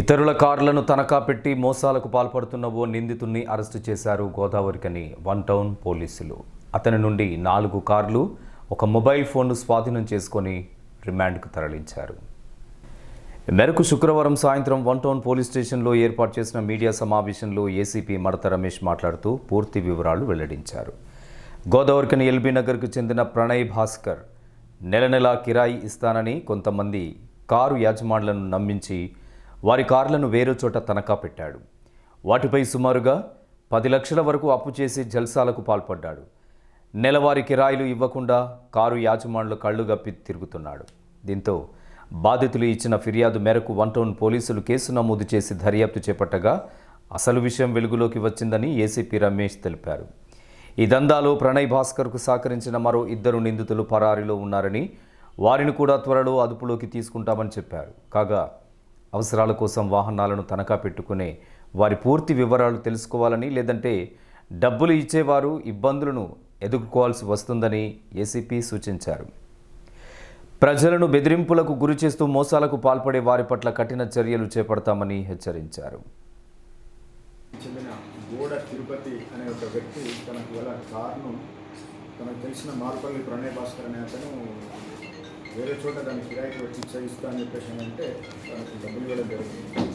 ఇతరుల కార్లను తనఖా పెట్టి మోసాలకు పాల్పడుతున్న ఓ నిందితుడిని అరెస్టు చేశారు గోదావరికని వన్ టౌన్ పోలీసులు. అతని నుండి నాలుగు కార్లు ఒక మొబైల్ ఫోన్ను స్వాధీనం చేసుకొని రిమాండ్కు తరలించారు. మేరకు శుక్రవారం సాయంత్రం వన్ టౌన్ పోలీస్ స్టేషన్లో ఏర్పాటు చేసిన మీడియా సమావేశంలో ఏసీపీ మడత రమేష్ మాట్లాడుతూ పూర్తి వివరాలు వెల్లడించారు. గోదావరికని ఎల్బీ నగర్కు చెందిన ప్రణయ్ భాస్కర్ నెల నెలా కిరాయి ఇస్తానని కొంతమంది కారు యాజమాన్లను నమ్మించి వారి కార్లను వేరే చోట తనఖా పెట్టాడు. వాటిపై సుమారుగా పది లక్షల వరకు అప్పు చేసి జల్సాలకు పాల్పడ్డాడు. నెలవారీ కిరాయిలు ఇవ్వకుండా కారు యాజమానులు కళ్ళు గప్పి తిరుగుతున్నాడు. దీంతో బాధితులు ఇచ్చిన ఫిర్యాదు మేరకు వన్ టౌన్ పోలీసులు కేసు నమోదు చేసి దర్యాప్తు చేపట్టగా అసలు విషయం వెలుగులోకి వచ్చిందని ఏసీపీ రమేష్ తెలిపారు. ఈ దందాలో ప్రణయ్ భాస్కర్కు సహకరించిన మరో ఇద్దరు నిందితులు పరారీలో ఉన్నారని వారిని కూడా త్వరలో అదుపులోకి తీసుకుంటామని చెప్పారు. కాగా అవసరాల కోసం వాహనాలను తనఖా పెట్టుకునే వారి పూర్తి వివరాలు తెలుసుకోవాలని లేదంటే డబ్బులు ఇచ్చేవారు ఇబ్బందులను ఎదుర్కోవాల్సి వస్తుందని ఏసీపీ సూచించారు. ప్రజలను బెదిరింపులకు గురి చేస్తూ మోసాలకు పాల్పడే వారి పట్ల కఠిన చర్యలు చేపడతామని హెచ్చరించారు. చెందిన గోడ తిరుపతి అనే ఒక వ్యక్తి తనకు గల కారును తనకు తెలిసిన మార్పల్లి ప్రణయ్ భాస్కర్ అనే అతను వేరే చోట దాన్ని కిరాయికి వచ్చి ఇచ్చేయిస్తా అని చెప్పేసి అంటే తనకు డబ్బులు ఇవ్వడం జరుగుతుంది.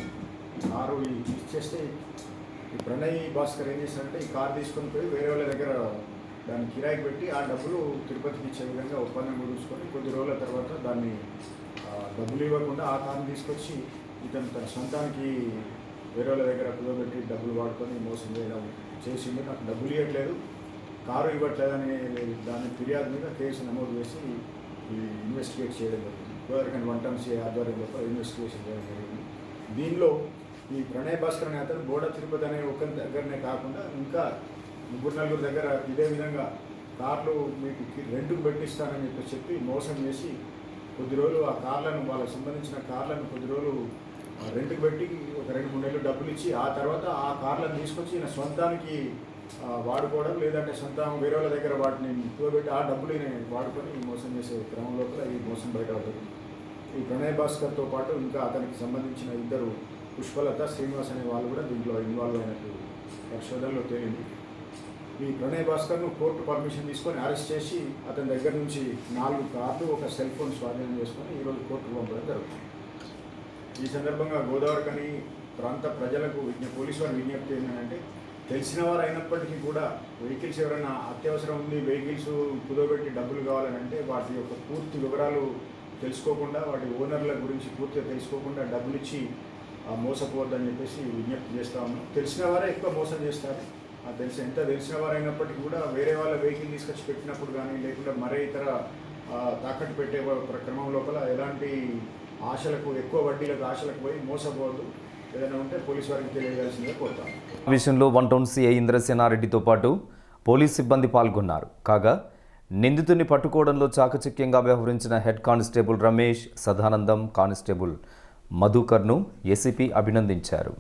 కారు ఈ- ఇచ్చేస్తే ఈ ప్రణయ్ భాస్కర్ ఏం చేశారంటే ఈ కారు తీసుకొని పోయి వేరే వాళ్ళ దగ్గర దాన్ని కిరాయికి పెట్టి ఆ డబ్బులు తిరుపతికి ఇచ్చే విధంగా ఒప్పందం కుదుర్చుకొని కొద్ది రోజుల తర్వాత దాన్ని డబ్బులు ఇవ్వకుండా ఆ కారుని తీసుకొచ్చి ఇతను తన సొంతానికి వేరే వాళ్ళ దగ్గర కుదోబెట్టి డబ్బులు వాడుకొని మోసం చేయడం చేసింది నాకు డబ్బులు ఇవ్వట్లేదు కారు ఇవ్వట్లేదని దాని ఫిర్యాదు మీద కేసు నమోదు చేసి ఇన్వెస్టిగేట్ చేయడం జరిగింది. గోదావరికన్ వన్ టౌన్ ఆధ్వర్యంలో ఇన్వెస్టిగేషన్ చేయడం జరిగింది. దీనిలో ఈ ప్రణయ్ భాస్కర్ అనే అతను గోడ తిరుపతి అనే ఒకరి దగ్గరనే కాకుండా ఇంకా ముగ్గురు నలుగురు దగ్గర ఇదే విధంగా కార్లు మీకు కి- రెంట్కు పెట్టిస్తానని చెప్పి చెప్పి మోసం చేసి కొద్ది రోజులు ఆ కార్లను వాళ్ళకి సంబంధించిన కార్లను కొద్ది రోజులు ఆ, రెంట్కి పెట్టి ఒక రెండు మూడు నెలలు డబ్బులు ఇచ్చి ఆ తర్వాత ఆ కార్లను తీసుకొచ్చి ఈయన సొంతానికి వాడుకోవడం లేదంటే సొంత వేరే వాళ్ళ దగ్గర వాటిని పెట్టి ఆ డబ్బులు వాడుకొని ఈ మోసం చేసే క్రమం లోపల ఈ మోసం బయటపడుతుంది ఈ ప్రణయ్ భాస్కర్తో పాటు ఇంకా అతనికి సంబంధించిన ఇద్దరు పుష్పలత శ్రీనివాస్ అనే వాళ్ళు కూడా దీంట్లో ఇన్వాల్వ్ అయినట్టు పరిశోధనలో తేలింది. ఈ ప్రణయ్ భాస్కర్ను కోర్టు పర్మిషన్ తీసుకొని అరెస్ట్ చేసి అతని దగ్గర నుంచి నాలుగు కార్లు ఒక సెల్ ఫోన్ స్వాధీనం చేసుకొని ఈరోజు కోర్టుకు పంపడం జరుగుతుంది. ఈ సందర్భంగా గోదావరి కని ప్రాంత ప్రజలకు విజ్ఞ పోలీసు వారి విజ్ఞప్తి ఏంటంటే తెలిసిన వారు అయినప్పటికీ కూడా వెహికల్స్ ఎవరైనా అత్యవసరం ఉంది వెహికల్స్ కుదోబెట్టి డబ్బులు కావాలని అంటే వాటి యొక్క పూర్తి వివరాలు తెలుసుకోకుండా వాటి ఓనర్ల గురించి పూర్తిగా తెలుసుకోకుండా డబ్బులు ఇచ్చి మోసపోవద్దని చెప్పేసి విజ్ఞప్తి చేస్తా ఉన్నాం. తెలిసిన వారే ఎక్కువ మోసం చేస్తారు. అది తెలిసి ఎంత తెలిసిన వారు అయినప్పటికీ కూడా వేరే వాళ్ళ వెహికల్ తీసుకొచ్చి పెట్టినప్పుడు కానీ లేకుండా మరే ఇతర తాకట్టు పెట్టే క్రమం లోపల ఎలాంటి ఆశలకు ఎక్కువ వడ్డీలకు ఆశలకు పోయి మోసపోవద్దు. ఏదైనా ఉంటే పోలీసు వారికి విషయంలో వన్ టౌన్ సిఐ ఇంద్రసేనారెడ్డితో పాటు పోలీస్ సిబ్బంది పాల్గొన్నారు. కాగా నిందితుని పట్టుకోవడంలో చాకచక్యంగా వ్యవహరించిన head constable Ramesh Sadanandam constable మధుకర్ను ACP అభినందించారు.